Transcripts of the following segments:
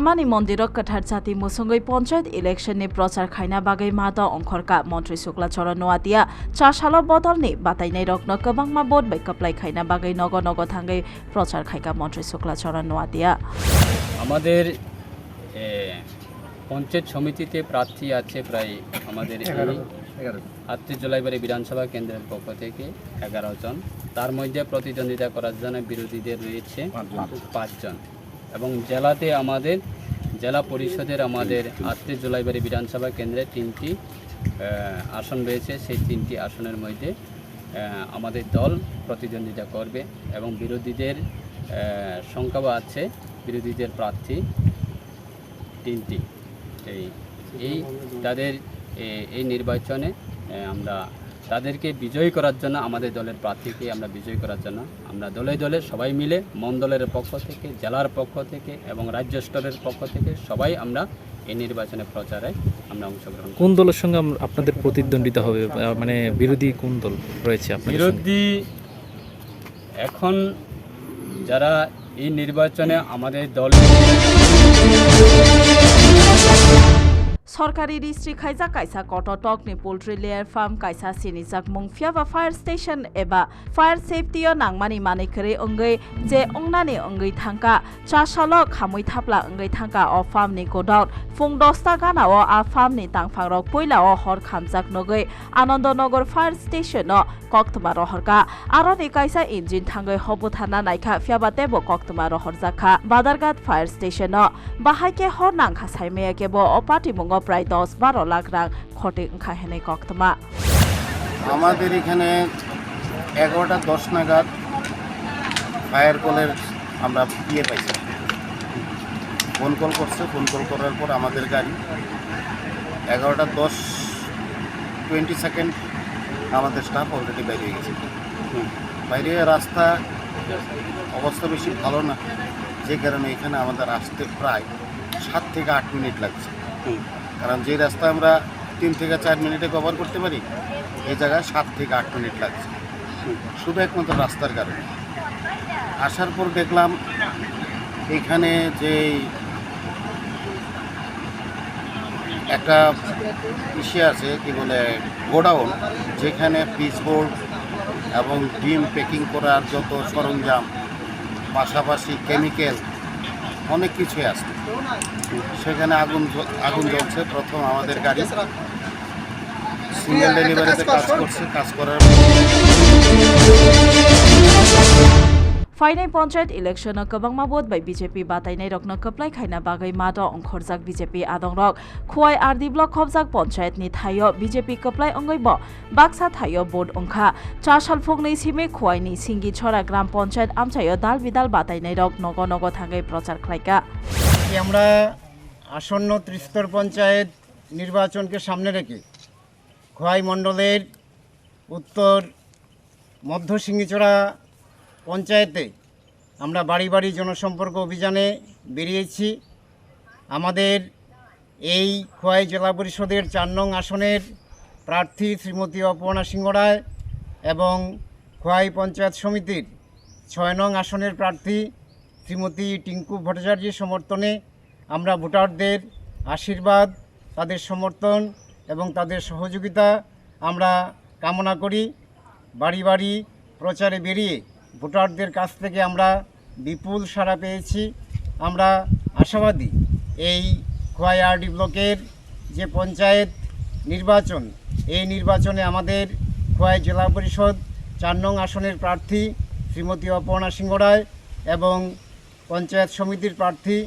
लामानि मन्दिर कठार जाति मुसुङ्गै पञ्चायत इलेक्सननि प्रचार खाइना बागै मादा अंखरका मन्त्री शुक्ला चरण नवातिया चासाल बदलनि बाताइनाय रक्न गोबांमा बोट बै कप्लाइ खाइना बागै नग नग थांगै प्रचार खाइका मन्त्री शुक्ला चरण नवातिया আমাদের এ, পঞ্চায়েত সমিতিতে প্রার্থী আছে প্রায় আমাদের আত্মীয় জলাইবাড়ি বিধানসভা কেন্দ্রের পক্ষ থেকে এগারো জন তার মধ্যে প্রতিদ্বন্দ্বিতা করার জন্য বিরোধীদের রয়েছে পাঁচজন এবং জেলাতে আমাদের, জেলা পরিষদের আমাদের আত্মীয় জলাইবাড়ি বিধানসভা কেন্দ্রে তিনটি আসন রয়েছে। সেই তিনটি আসনের মধ্যে আমাদের দল প্রতিদ্বন্দ্বিতা করবে এবং বিরোধীদের সংখ্যাও আছে। বিরোধীদের প্রার্থী তিনটি। এই এই তাদের এই নির্বাচনে আমরা তাদেরকে বিজয়ী করার জন্য আমাদের দলের প্রার্থীকে আমরা বিজয়ী করার জন্য। আমরা দলে দলে সবাই মিলে মণ্ডলের পক্ষ থেকে জেলার পক্ষ থেকে এবং রাজ্য স্তরের পক্ষ থেকে সবাই আমরা এই নির্বাচনে প্রচারে আমরা অংশগ্রহণ। কোন দলের সঙ্গে আপনাদের প্রতিদ্বন্দ্বিতা হবে? মানে বিরোধী কোন দল রয়েছে বিরোধী এখন যারা এই নির্বাচনে আমাদের দল सरकारी रिस्ट्रि खाइजा काइसा कट टकनि पोल्ट्री लेयर फार्म काइसा सिनिजाक मुं फियाबा फायर स्टेशन एबा फायर सेफ्टी नांमानि मानिखरै अंगै जे अंनानि अंगै थांका चासाल खामै थाप्ला अंगै थांका अ फार्मनि गोडाउन फुं दसता गानाव आ फार्मनि तांफांरक पहिलाव हर खामजाक नगै आनन्दनगर फायर स्टेशन कक्तमा रहरका आरनि काइसा इन्जिन थांगै हबुथाना नायखा फियाबा तेबो कक्तमा रहरजाखा बादारघाट फायर स्टेशन बाहायके हर नांखा साइमेया केबो अपाटी मुंग প্রায় দশ বারো লাখ রাং খটে ওংখা হেনে কক্তমা আমাদের এখানে এগারোটা দশ নাগাদ ফায়ার কলের আমরা ইয়ে পাইছি। ফোন কল করছে, ফোন কল করার পর আমাদের গাড়ি এগারোটা দশ টোয়েন্টি সেকেন্ড আমাদের স্টাফ অলরেডি বাইরে গেছে। বাইরে রাস্তা অবস্থা বেশি ভালো না, যে কারণে এখানে আমাদের আসতে প্রায় সাত থেকে আট মিনিট লাগছে। কারণ যে রাস্তা আমরা তিন থেকে চার মিনিটে কভার করতে পারি, এই জায়গায় সাত থেকে আট মিনিট লাগছে। শুধু একমাত্র রাস্তার কারণে। আসার পর দেখলাম এখানে যে একটা ইসে আছে, কি বলে, গোডাউন, যেখানে পিচবোর্ড এবং ডিম প্যাকিং করার যত সরঞ্জাম, পাশাপাশি কেমিক্যাল অনেক কিছুই আছে। সেখানে আগুন আগুন জ্বলছে। প্রথম আমাদের গাড়ি সিঙ্গেল ডেলিভারিতে কাজ করছে, কাজ করার फाइनै पञ्चायत इलेक्सन कबाङमा बोध बाय बिजेपि बातायनाय रक्न कप्लाय खायना बागै माद अंखरजाक बिजेपि आदं रक खुवाय आरदि ब्लक खबजाक पञ्चायतनि थायो बिजेपि कप्लाय अंगै ब बाक्सा थायो बोर्ड अंखा चा सालफुंनि सिमे खुवायनि सिंगि छरा ग्राम पञ्चायत आमचायो दाल बिदाल बातायनाय रक नग नग थाङै प्रचार खायका আমরা আসন্ন ত্রিস্তর পঞ্চায়েত নির্বাচনকে সামনে রেখে খোয়াই মণ্ডলের উত্তর মধ্য সিঙ্গিচড়া পঞ্চায়েতে আমরা বাড়ি বাড়ি জনসম্পর্ক অভিযানে বেরিয়েছি। আমাদের এই খোয়াই জেলা পরিষদের চার নং আসনের প্রার্থী শ্রীমতী অপর্ণা সিংহ রায় এবং খোয়াই পঞ্চায়েত সমিতির ছয় নং আসনের প্রার্থী শ্রীমতী টিঙ্কু ভট্টাচার্যের সমর্থনে আমরা ভোটারদের আশীর্বাদ, তাদের সমর্থন এবং তাদের সহযোগিতা আমরা কামনা করি। বাড়ি বাড়ি প্রচারে বেরিয়ে ভোটারদের কাছ থেকে আমরা বিপুল সাড়া পেয়েছি। আমরা আশাবাদী এই খোয়াই আরডি ব্লকের যে পঞ্চায়েত নির্বাচন, এই নির্বাচনে আমাদের খোয়াই জেলা পরিষদ চার নং আসনের প্রার্থী শ্রীমতী অপর্ণা সিংহ রায় এবং পঞ্চায়েত সমিতির প্রার্থী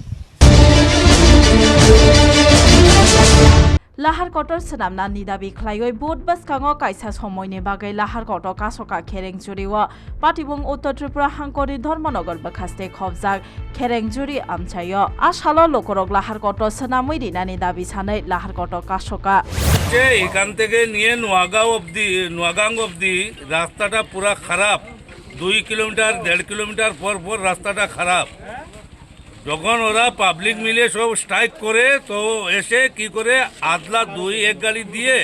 লাহার কটর সামনা নি দাবি খাই বোট বাস কাঙ কাইসা সময়নি বাকে লাহার কট কাসকা খেরেং ও পাটিবং উত্তর ত্রিপুরা হাঙ্করি ধর্মনগর বাকাস্তে খবজাক খেরেং জুড়ি আমচাইও আসাল লোকরক লাহার কট সামই রিনানি দাবি সানে লাহার কট কাসকা এখান থেকে নিয়ে নোয়াগাঁও অবধি নোয়াগাং অবধি রাস্তাটা পুরা খারাপ। দুই কিলোমিটার, দেড় কিলোমিটার পর পর রাস্তাটা খারাপ। যখন ওরা পাবলিক মিলে সব স্ট্রাইক করে, তো এসে কি করে আদলা দুই এক গাড়ি দিয়ে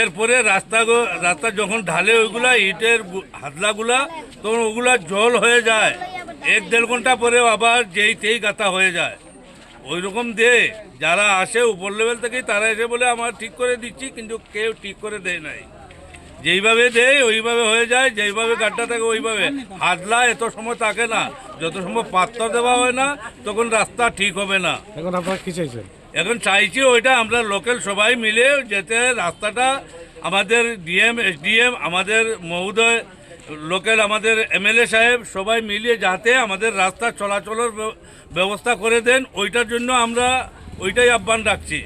এরপরে রাস্তা রাস্তা যখন ঢালে, ওইগুলা ইটের হাতলাগুলা, তখন ওগুলা জল হয়ে যায়। এক দেড় ঘণ্টা পরে আবার যেই তেই গাতা হয়ে যায়। ওই রকম দে যারা আসে উপর লেভেল থেকেই তারা এসে বলে, আমার ঠিক করে দিচ্ছি, কিন্তু কেউ ঠিক করে দেয় নাই। যেইভাবে দেয় ওইভাবে হয়ে যায় যেইভাবে গাড্ডা থাকে ওইভাবে। হাজলা এত সময় থাকে না যত সময় পাত্র দেওয়া হয় না তখন রাস্তা ঠিক হবে না। এখন আপনারা কি চাইছেন? এখন চাইছি ওইটা আমরা লোকাল সবাই মিলে যেতে রাস্তাটা আমাদের ডিএম এসডিএম আমাদের মহোদয় লোকাল আমাদের এমএলএ সাহেব সবাই মিলিয়ে যাতে আমাদের রাস্তা চলাচলের ব্যবস্থা করে দেন ওইটার জন্য আমরা ওইটাই আহ্বান রাখছি।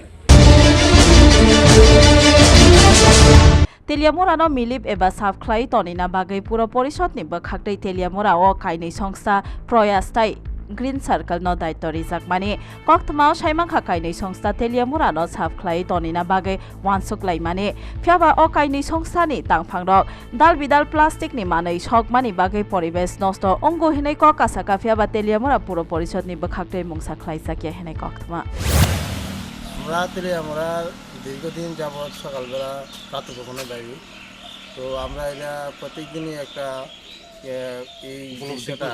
তেলিয়ামোরানো মিলিপ এবার সাবখ্লাই তনিনা বাগৈ পুর পরিষদ নিবা খাকটাই তেলিয়ামোরা ও কাইনি সংস্থা প্রয়াসটাই গ্রিন সার্কেল ন দায়িত্ব রিজাকমানি কক্তমাও সাইমাখা কাইনি সংস্থা তেলিয়ামুরা ন সাবখ্লাই তনিনা বাগে ওয়ানসুকলাইমানি ফিয়াবা অ কাইনি সংস্থানি তাংফাংরক দাল বিদাল প্লাস্টিক প্লাস্টিকনি মানৈ সকমানি বাকে পরিবেশ নষ্ট। অঙ্গ হিনাই ক কাসাকা ফিয়াবা তেলিয়ামুরা পুর পরিষদনি বখাকটৈ মংসা খ্লাইসাকিয়া হেনে কক্তমা রাত্রে আমরা দীর্ঘদিন যাব সকালবেলা রাত কখনো যাইবি তো আমরা এটা প্রত্যেকদিনই একটা এই জিনিসটা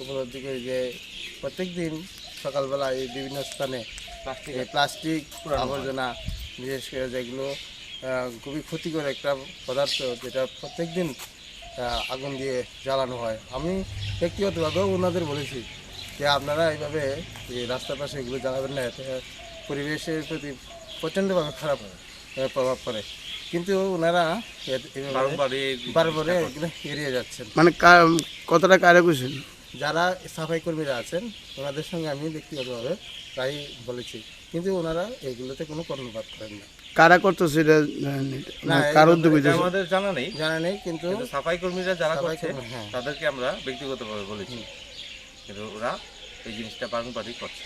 উপলব্ধি করি যে প্রত্যেক দিন সকালবেলা এই বিভিন্ন স্থানে প্লাস্টিক আবর্জনা বিশেষ করে যেগুলো খুবই ক্ষতিকর একটা পদার্থ যেটা প্রত্যেক দিন আগুন দিয়ে জ্বালানো হয়। আমি ব্যক্তিগতভাবেও ওনাদের বলেছি যে আপনারা এইভাবে রাস্তার পাশে এগুলো জ্বালাবেন না এতে পরিবেশের প্রতি প্রচণ্ডভাবে খারাপ প্রভাব পড়ে। কিন্তু ওনারা বারবারে এগুলো এড়িয়ে যাচ্ছেন। মানে কতটা কারে করছেন যারা সাফাই কর্মীরা আছেন ওনাদের সঙ্গে আমি ব্যক্তিগতভাবে প্রায় বলেছি। কিন্তু ওনারা এগুলোতে কোনো কর্ণপাত করেন না। কারা করতেছে এটা মানে কার এই উদ্যোগ আমাদের জানা নেই। জানা নেই কিন্তু সাফাই কর্মীরা যারা করছে হ্যাঁ। তাদেরকে আমরা ব্যক্তিগতভাবে বলেছি। কিন্তু ওরা এই জিনিসটা বারংবারই করছে।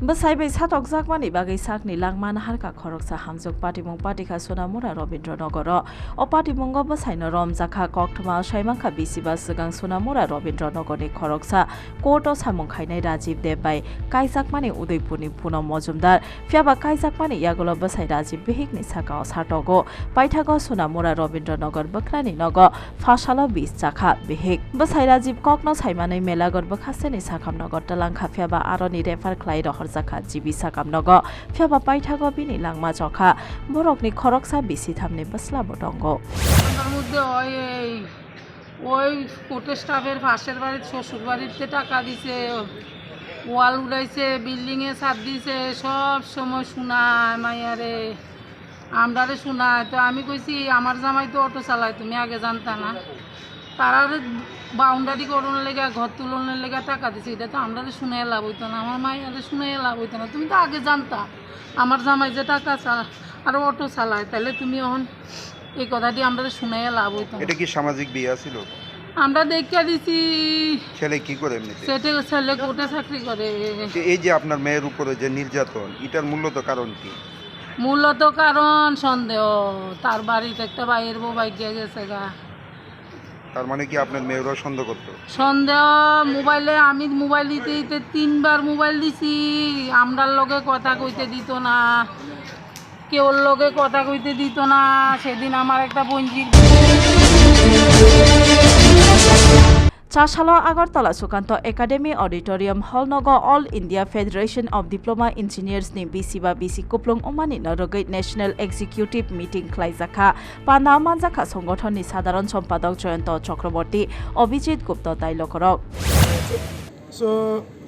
বসাই बै সাতক জাকমানি বাগৈ সাকনি লাংমান হারকা খরকসা হামজক পাটিমং পাটিকা সোনামুরা রবীন্দ্রনগর ও পাটিমঙ্গ বসাইন রমজাখা ককথমা সাইমাখা বিসিবা সিগাং সোনামুরা রবীন্দ্রনগরনি খরকসা কোর্ট ও সামং খাইনাই রাজীব দেব বাই কাইজাকমানি উদয়পুরনি পুনম মজুমদার ফিয়াবা কাইজাকমানি ইয়াগুলো বসাই রাজীব বেহিকনি সাকাও সাটক পাইঠাগ সোনামুরা রবীন্দ্রনগর বকরানি নগ ফাশালো বিশ চাখা বেহিক বসাই রাজীব ককন সাইমানি মেলাগর বখাসেনি সাখাম নগর টালাং খাফিয়াবা আরনি রেফার খ্লাই রহর zakha jibi sakam nogo phiaba paithago bini langma jokha borokni থামনে bisi thamne তার মধ্যে ওই কোর্টের স্টাফের পাশের বাড়ির শ্বশুর বাড়িতে টাকা দিছে, ওয়াল উড়াইছে বিল্ডিংয়ে ছাদ দিছে, সব সময় শোনায় মাইয়ারে আমরারে শুনায়। তো আমি কইছি, আমার জামাই তো অটো চালায়, তুমি আগে জানতা না। তারা বাউন্ডারি করানোর লেগে ঘর তুলনের লেগে টাকা দিছে এটা তো আমরা শুনে লাভ হইতো না আমার মাইয়ারে শুনে লাভ হইতো না। তুমি তো আগে জানতা আমার জামাই যে টাকা চালা আর অটো চালায় তাহলে তুমি এখন এই কথাটি আমরা শুনে লাভ হইতো এটা কি সামাজিক বিয়া ছিল? আমরা দেখিয়া দিছি ছেলে কি করে সেটে ছেলে কোর্টে চাকরি করে। এই যে আপনার মেয়ের উপরে যে নির্যাতন এটার মূলত কারণ কি? মূলত কারণ সন্দেহ তার বাড়িতে একটা বাইরের বউ বাইকে গেছে গা। তার মানে কি আপনার মেয়েরাও সন্দেহ করতো? সন্দেহ, মোবাইলে আমি মোবাইল দিতে দিতে তিনবার মোবাইল দিছি। আমরার লগে কথা কইতে দিত না, কেউর লগে কথা কইতে দিত না। সেদিন আমার একটা বঞ্জির চাশালা, Agartala Sukanta Academy, auditorium hall নগ All India Federation of Diploma Engineers নি বিসি বা বিসি কুপ্লং উমানি নরগৈ ন্যাশনাল এক্সিকিউটিভ মিটিং খ্লাইজাখা পানা মানজাখা সংগঠন নি সাধারণ সম্পাদক জয়ন্ত চক্রবর্তী অভিজিৎ গুপ্ত তাই লকরক So,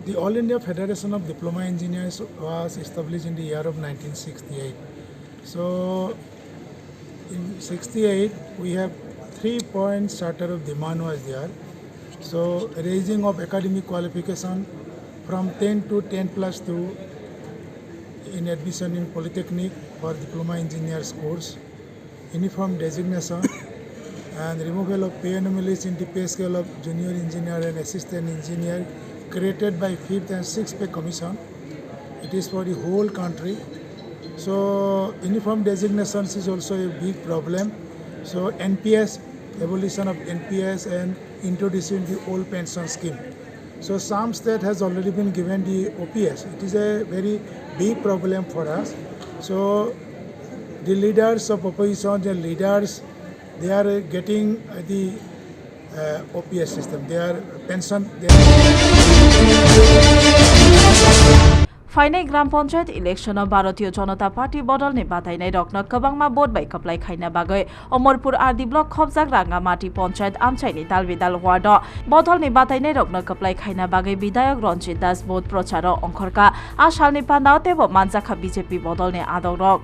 the All India Federation of Diploma Engineers was established in the year of 1968. So, in 68 we have three point charter of demand was there. So, raising of academic qualification from 10 to 10 plus 2 in admission in polytechnic for diploma engineers course, uniform designation, and removal of pay anomalies in the pay scale of junior engineer and assistant engineer created by fifth and sixth pay commission. It is for the whole country. So uniform designations is also a big problem. So NPS, abolition of NPS and introducing the old pension scheme. So some state has already been given the OPS. It is a very big problem for us. So the leaders of opposition, the leaders, they are getting uh, the uh, OPS system. They are pension, ফাইনাই গ্রাম পঞ্চায়েত ইলেকশনত ভারতীয় জনতা party বদল নেবাতাইনাই রকন কবাংমা boat by খপলাই খাইনা বাগৈ অমরপুর আরদি block খবজাক রাঙামাটি পঞ্চায়েত আমচাইনি দাল বিদাল word বদল নেবাতাইনাই রকন খপলাই খাইনা বাগৈ বিধায়ক রঞ্জিত দাস বোট প্রচার অংখরকা আ সালনি পান্ডাও তেব মানজাখা বিজেপি বদল নে আদক রক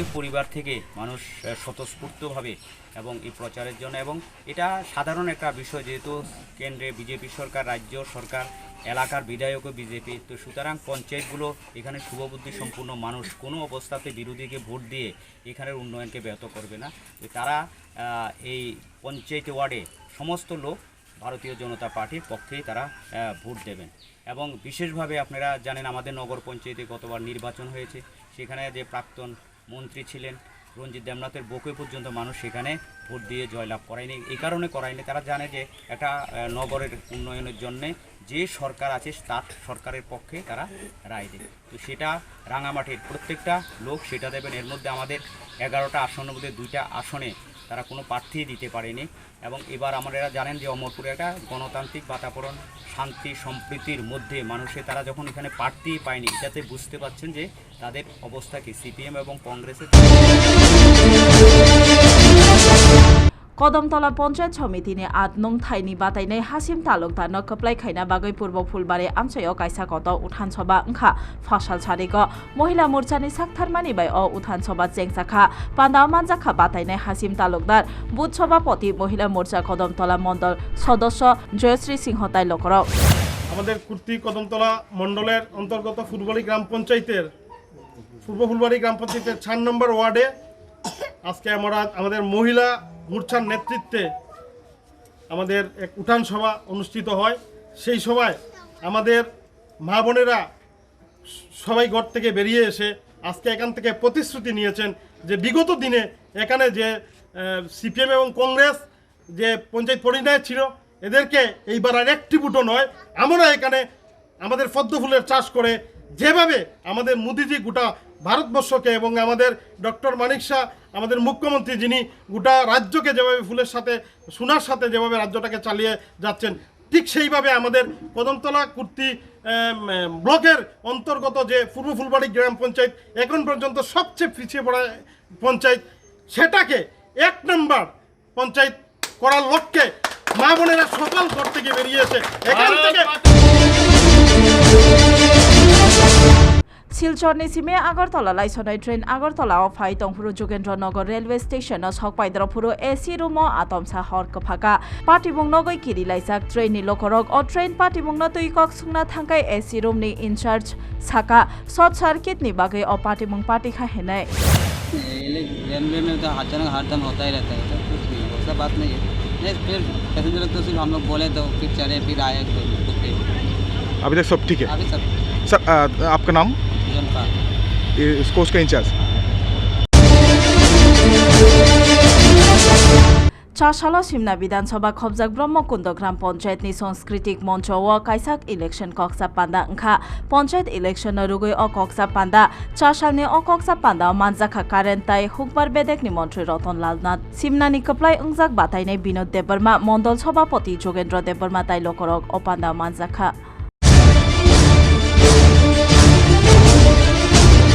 প্রত্যেক পরিবার থেকে মানুষ স্বতঃস্ফূর্তভাবে এবং এই প্রচারের জন্য এবং এটা সাধারণ একটা বিষয় যেহেতু কেন্দ্রে বিজেপি সরকার, রাজ্য সরকার, এলাকার বিধায়কও বিজেপি, তো সুতরাং পঞ্চায়েতগুলো এখানে শুভবুদ্ধি সম্পূর্ণ মানুষ কোনো অবস্থাতে বিরোধীকে ভোট দিয়ে এখানের উন্নয়নকে ব্যাহত করবে না। তারা এই পঞ্চায়েত ওয়ার্ডে সমস্ত লোক ভারতীয় জনতা পার্টির পক্ষেই তারা ভোট দেবেন। এবং বিশেষভাবে আপনারা জানেন আমাদের নগর পঞ্চায়েতে গতবার নির্বাচন হয়েছে। সেখানে যে প্রাক্তন মন্ত্রী ছিলেন রঞ্জিত দেবনাথের বকে পর্যন্ত মানুষ সেখানে ভোট দিয়ে জয়লাভ করায়নি এই কারণে করায়নি। তারা জানে যে একটা নগরের উন্নয়নের জন্য যে সরকার আছে তার সরকারের পক্ষে তারা রায় দেবে তো সেটা রাঙামাটির প্রত্যেকটা লোক সেটা দেবেন। এর মধ্যে আমাদের এগারোটা আসনের মধ্যে দুইটা আসনে তারা কোনো প্রার্থী দিতে পারেনি এবং এবার আমরা জানেন যে অমরপুরে একটা গণতান্ত্রিক বাতাবরণ, শান্তি, সম্প্রীতির মধ্যে মানুষে তারা যখন এখানে প্রার্থী পায়নি, এটাতে বুঝতে পারছেন যে তাদের অবস্থা কি? সিপিএম এবং কংগ্রেসের কদমতলা পঞ্চায়েত সমিতিনে আট নং থাইনি বাতাইনাই হাসিম তালুকদার ন কপ্লাই খাইনা বাগৈ পূর্ব ফুলবারে আঞ্চয় কাইসা কত উঠান সভা ওংখা ফসাল সারেগ মহিলা মোর্চানি সাকথারমানি বাই অ উঠান সভা চেংসাখা পান্ডাও মানজাখা বাতাইনাই হাসিম তালুকদার বুথ সভাপতি মহিলা মোর্চা কদমতলা মন্ডল সদস্য জয়শ্রী সিংহ তাই লকর। আমাদের কুর্তি কদমতলা মণ্ডলের অন্তর্গত ফুটবলি গ্রাম পঞ্চায়েতের, পূর্ব ফুলবাড়ি গ্রাম পঞ্চায়েতের চার নম্বর ওয়ার্ডে আজকে আমরা আমাদের মহিলা মোর্চার নেতৃত্বে আমাদের এক উঠান সভা অনুষ্ঠিত হয়। সেই সভায় আমাদের মা বোনেরা সবাই ঘর থেকে বেরিয়ে এসে আজকে এখান থেকে প্রতিশ্রুতি নিয়েছেন যে বিগত দিনে এখানে যে সিপিএম এবং কংগ্রেস যে পঞ্চায়েত পরিণয় ছিল, এদেরকে এইবার আর একটি বুটো নয়। আমরা এখানে আমাদের পদ্ম ফুলের চাষ করে যেভাবে আমাদের মোদিজি গোটা ভারতবর্ষকে এবং আমাদের ডক্টর মানিক শাহ, আমাদের মুখ্যমন্ত্রী যিনি গোটা রাজ্যকে যেভাবে ফুলের সাথে, সোনার সাথে যেভাবে রাজ্যটাকে চালিয়ে যাচ্ছেন, ঠিক সেইভাবে আমাদের কদমতলা কুর্তি ব্লকের অন্তর্গত যে পূর্ব ফুলবাড়ি গ্রাম পঞ্চায়েত, এখন পর্যন্ত সবচেয়ে পিছিয়ে পড়া পঞ্চায়েত, সেটাকে এক নম্বর পঞ্চায়েত করার লক্ষ্যে মা বোনেরা সকাল ঘর থেকে বেরিয়েছে এখান থেকে শিলচর নিচিমে আগরতলা লাইসনাই ট্রেন আগরতলা অফাই তংফুরু যোগেন্দ্রনগর রেলওয়ে স্টেশন সক পাইদ্রফুরু এসি রুম আতমসা হরক ফাঁকা। পাটিমুং নগৈ কিরি লাইসাক ট্রেন নি লকরক ও ট্রেন পাটিমুং ন তুই কক সুংনা থাঙ্কাই এসি রুম নি ইনচার্জ সাকা। শর্ট সার্কিট নি বাগে ও পাটিমুং পাটি খা है नए रेलवे अभी तक सब ठीक है सर आपका नाम इस कोच का इंचार्ज चासाला सिमना विधानसभा खब्जाक ब्रह्मकुण्ड ग्राम पञ्चायतनि सांस्कृतिक मञ्च व काइसाक इलेक्सन कक्षा पान्दा ओंखा पञ्चायत इलेक्सन रुगै अ कक्षा पान्दा चासालनि अ कक्षा पान्दा मानजाखा कारेन्ट ताइ हुकबार बेदेकनि मन्त्री रतनलाल नाथ सिमनानि कप्लाइ ओंजाक बाताइनाय बिनोद देबर्मा मण्डल सभापति जोगेन्द्र देबर्मा ताइ लकरक अ पान्दा मानजाखा